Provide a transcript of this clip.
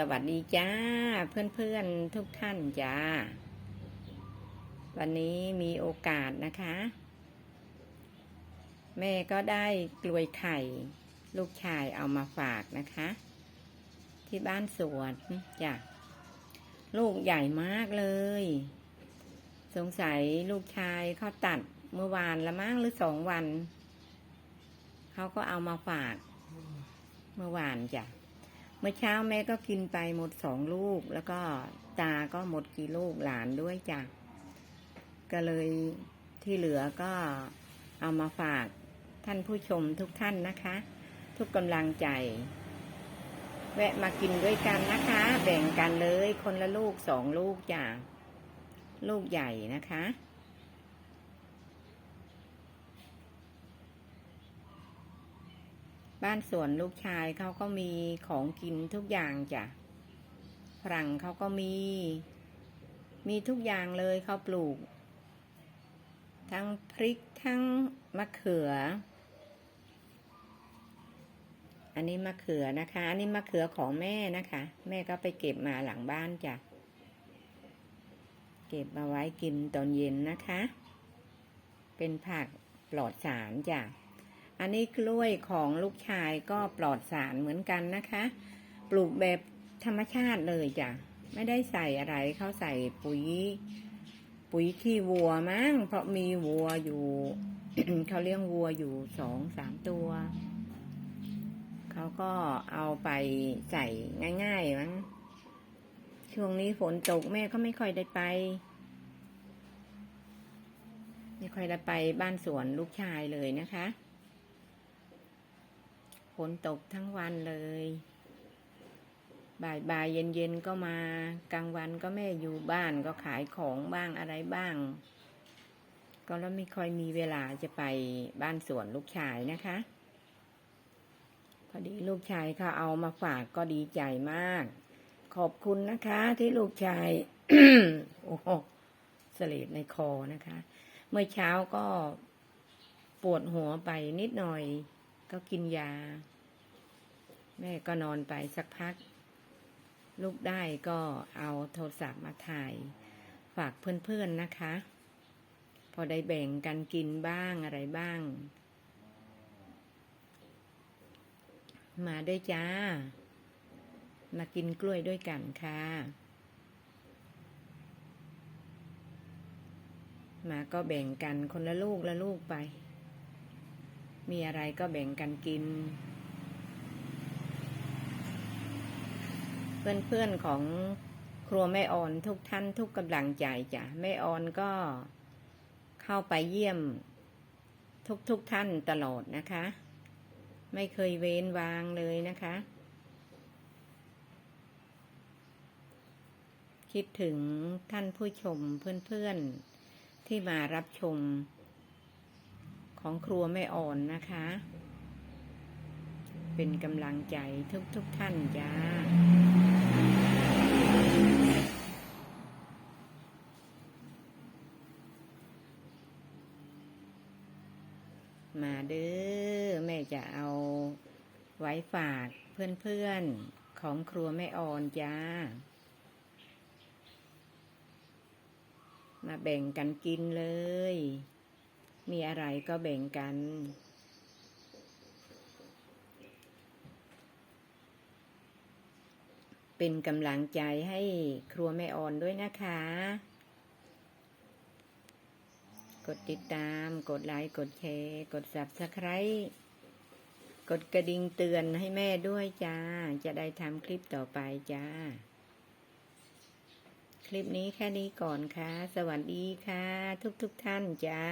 สวัสดีจ้า เพื่อนๆทุกท่านจ้า วันนี้มีโอกาสนะคะ แม่ก็ได้กลวยไข่ ลูกชายเอามาฝากนะคะ ที่บ้านสวนจ้ะลูกใหญ่มากเลย สงสัยลูกชายเขาตัดเมื่อวานละมั้งหรือสองวัน เขาก็เอามาฝาก เมื่อวานจ้ะ เมื่อเช้าแม่ก็กินไปหมดสองลูก แล้วก็ตาก็หมดกี่ลูกหลานด้วยจ้ะก็เลยที่เหลือก็เอามาฝากท่านผู้ชมทุกท่านนะคะ ทุกกำลังใจ แวะมากินด้วยกันนะคะ แบ่งกันเลยคนละลูกสองลูกจ้ะลูกใหญ่นะคะ บ้านสวนลูกชายเขาก็มีของกินทุกอย่างจ้ะฝรั่งเขาก็มี มีทุกอย่างเลยเขาปลูก ทั้งพริกทั้งมะเขือ อันนี้มะเขือนะคะ อันนี้มะเขือของแม่นะคะ แม่ก็ไปเก็บมาหลังบ้านจ้ะ เก็บมาไว้กินตอนเย็นนะคะ เป็นผักปลอดสารจ้ะ อันนี้กล้วยของลูกชายก็ปลอดสารเหมือนกันนะคะ ปลูกแบบธรรมชาติเลยจ้ะ ไม่ได้ใส่อะไรเขาใส่ปุ๋ย ปุ๋ยขี้วัวมั้ง เพราะมีวัวอยู่ เขาเลี้ยงวัวอยู่สองสามตัว เขาก็เอาไปใส่ง่ายๆมั้ง ช่วงนี้ฝนตกแม่ก็ไม่ค่อยได้ไปไม่ค่อยได้ไปบ้านสวนลูกชายเลยนะคะ ฝนตกทั้งวันเลย บ่ายบ่ายเย็นเย็นๆก็มากลางวันก็แม่อยู่บ้านก็ขายของบ้างอะไรบ้าง ก็แล้วไม่ค่อยมีเวลาจะไปบ้านสวนลูกชายนะคะ พอดีลูกชายเขาเอามาฝากก็ดีใจมาก ขอบคุณนะคะ ที่ลูกชายโอ้โหเลดในคอนะคะ เมื่อเช้าก็ปวดหัวไปนิดหน่อย ก็กินยา แม่ก็นอนไปสักพัก ลูกได้ก็เอาโทรศัพท์มาถ่าย ฝากเพื่อนๆนะคะ พอได้แบ่งกันกินบ้างอะไรบ้าง มาด้วยจ้า มากินกล้วยด้วยกันค่ะมาก็แบ่งกันคนละลูกละลูกไป มีอะไรก็แบ่งกันกิน เพื่อนๆของครัวแม่ออนทุกท่านทุกกำลังใจจ้ะแม่ออนก็เข้าไปเยี่ยมทุกๆทท่านตลอดนะคะ ไม่เคยเว้นวางเลยนะคะ คิดถึงท่านผู้ชมเพื่อนๆที่มารับชม ของครัวแม่อ่อนนะคะ เป็นกำลังใจทุกๆทท่านจ้ามาเด้อแม่จะเอาไว้ฝากเพื่อนๆของครัวแม่อ่อนจ้า มาแบ่งกันกินเลย มีอะไรก็แบ่งกัน เป็นกำลังใจให้ครัวแม่อ่อนด้วยนะคะ กดติดตาม กดไลค์ กดแชร์ กด subscribe กดกระดิ่งเตือนให้แม่ด้วยจ้า จะได้ทำคลิปต่อไปจ้า คลิปนี้แค่นี้ก่อนค่ะ สวัสดีค่ะ ทุกๆทท่านจ้า